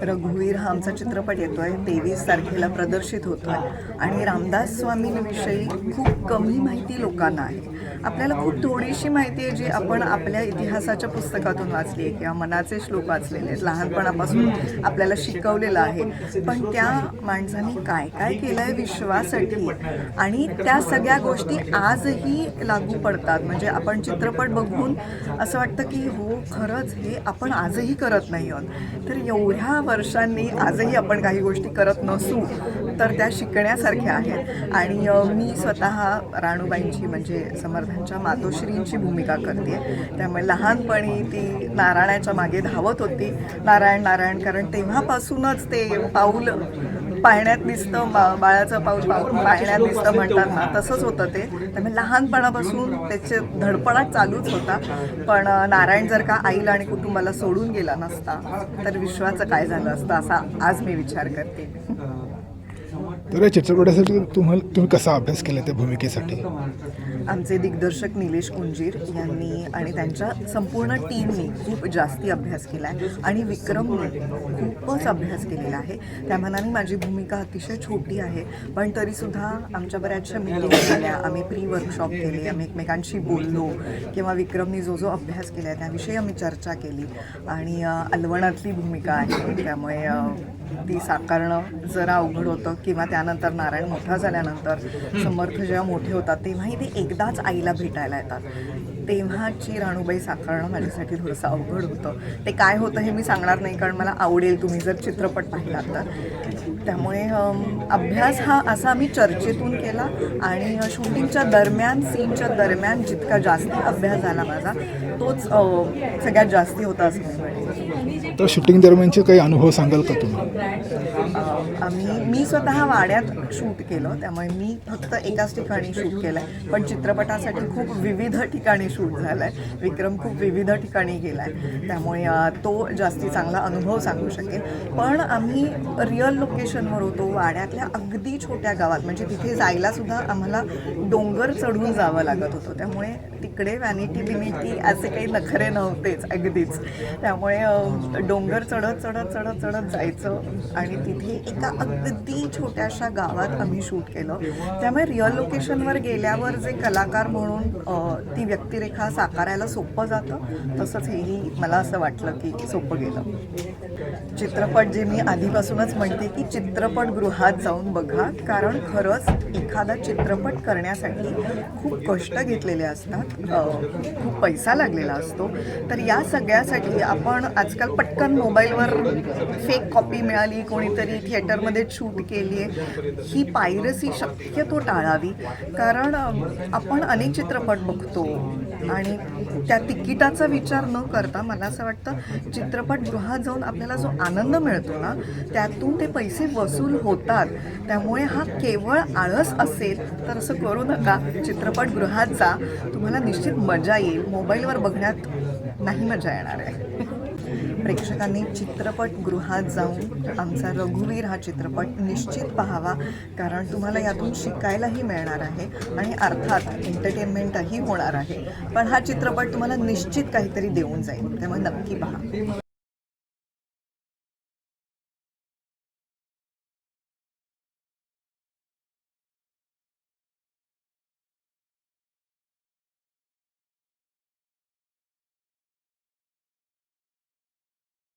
रघुवीर हा आमचा चित्रपट येतोय. तेवीस तारखेला प्रदर्शित होतोय. आणि रामदास स्वामींविषयी खूप कमी माहिती लोकांना आहे. आपल्याला खूप थोडीशी माहिती आहे जी आपण आपल्या इतिहासाच्या पुस्तकातून वाचली आहे किंवा मनाचे श्लोक वाचलेले आहेत लहानपणापासून आपल्याला शिकवलेलं आहे. पण त्या माणसाने काय काय केलं आहे विश्वासाठी? आणि त्या सगळ्या गोष्टी आजही लागू पडतात. म्हणजे आपण चित्रपट बघून असं वाटतं की हो खरंच हे आपण आजही करत नाही आहोत. तर एवढ्या वर्षांनी आजही आपण काही गोष्टी करत नसू तर त्या शिकण्यासारख्या आहेत. आणि मी स्वतः राणूबाईंची म्हणजे ह्यांच्या मातोश्रींची भूमिका करते. त्यामुळे लहानपणी ती नारायणाच्या मागे धावत होती. नारायण नारायण कारण तेव्हापासूनच ते पाऊल पाळण्यात दिसतं बा बाळाचं पाऊल पाऊल पाळण्यात दिसतं म्हणतात ना तसंच होतं ते. त्यामुळे लहानपणापासून त्याचे धडपडा चालूच होता. पण नारायण जर का आईला आणि कुटुंबाला सोडून गेला नसता तर विश्वाचं काय झालं असतं असा आज मी विचार करते. तर या चित्रपटासाठी तुम्हाला तुम्ही कसा अभ्यास केला त्या भूमिकेसाठी? आमचे दिग्दर्शक निलेश कुंजीर यांनी आणि त्यांच्या संपूर्ण टीमने खूप जास्ती अभ्यास केला आहे. आणि विक्रमने खूपच अभ्यास केलेला आहे. त्या मनाने माझी भूमिका अतिशय छोटी आहे पण तरीसुद्धा आमच्या बऱ्याचशा मीटिंग झाल्या. आम्ही प्री वर्कशॉप केले आम्ही एकमेकांशी बोललो किंवा विक्रमनी जो जो अभ्यास केला आहे त्याविषयी आम्ही चर्चा केली. आणि अलवणातली भूमिका आहे. त्यामुळे ती साकारणं जरा अवघड होतं किंवा त्यानंतर नारायण मोठा झाल्यानंतर समर्थ जेव्हा मोठे होतात तेव्हाही ते एकदाच आईला भेटायला येतात. तेव्हाची राणूबाई साकारणं माझ्यासाठी थोडंसं अवघड होतं. ते काय होतं हे मी सांगणार नाही कारण मला आवडेल तुम्ही जर चित्रपट पाहिलात तर. त्यामुळे अभ्यास हा असा मी चर्चेतून केला आणि शूटिंगच्या दरम्यान सीनच्या दरम्यान जितका जास्ती अभ्यास झाला माझा तोच सगळ्यात जास्ती होता असं तर शूटिंग दरम्यानचे काही अनुभव सांगाल का तुम्ही? आम्ही मी स्वतः वाड्यात शूट केलं त्यामुळे मी फक्त एकाच ठिकाणी शूट केलं आहे पण चित्रपटासाठी खूप विविध ठिकाणी शूट झालं आहे विक्रम खूप विविध ठिकाणी गेला आहे त्यामुळे तो जास्ती चांगला अनुभव सांगू शकेल. पण आम्ही रिअल लोकेशनवर होतो. वाड्यातल्या अगदी छोट्या गावात म्हणजे तिथे जायला सुद्धा आम्हाला डोंगर चढून जावं लागत होतं. त्यामुळे तिकडे व्हॅनिटी बिनिटी असे काही नखरे नव्हतेच अगदीच. त्यामुळे डोंगर चढत चढत चढत चढत जायचं आणि तिथे एका अगदी छोट्याशा गावात आम्ही शूट केलं. त्यामुळे रिअल लोकेशनवर गेल्यावर जे कलाकार म्हणून ती व्यक्तिरेखा साकारायला सोपं जातं. तसंच हेही मला असं वाटलं की सोपं गेलं. चित्रपट जे मी आधीपासूनच म्हणते की चित्रपटगृहात जाऊन बघा. कारण खरंच एखादा चित्रपट करण्यासाठी खूप कष्ट घेतलेले असतात. खूप पैसा लागलेला असतो. तर या सगळ्यासाठी आपण आजकाल पटकन मोबाईलवर फेक कॉपी मिळाली कोणीतरी थिएटरमध्ये शूट केली आहे. ही पायरसी शक्यतो टाळावी. कारण आपण अनेक चित्रपट बघतो आणि त्या तिकिटाचा विचार न करता मला असं वाटतं चित्रपटगृहात जाऊन आपल्याला जो आनंद मिळतो ना त्यातून ते पैसे वसूल होतात. त्यामुळे हा केवळ आळस असेल तर असं करू नका. चित्रपटगृहात जा. तुम्हाला निश्चित मजा येईल. मोबाईलवर बघण्यात नाही मजा येणार आहे. प्रेक्षकांनी चित्रपटगृहात जाऊन आमचा रघुवीर हा चित्रपट निश्चित पाहावा कारण तुम्हाला यातून शिकायलाही मिळणार आहे आणि अर्थात एंटरटेनमेंटही होणार आहे. पण हा चित्रपट तुम्हाला निश्चित काहीतरी देऊन जाईल त्यामुळे नक्की पहा.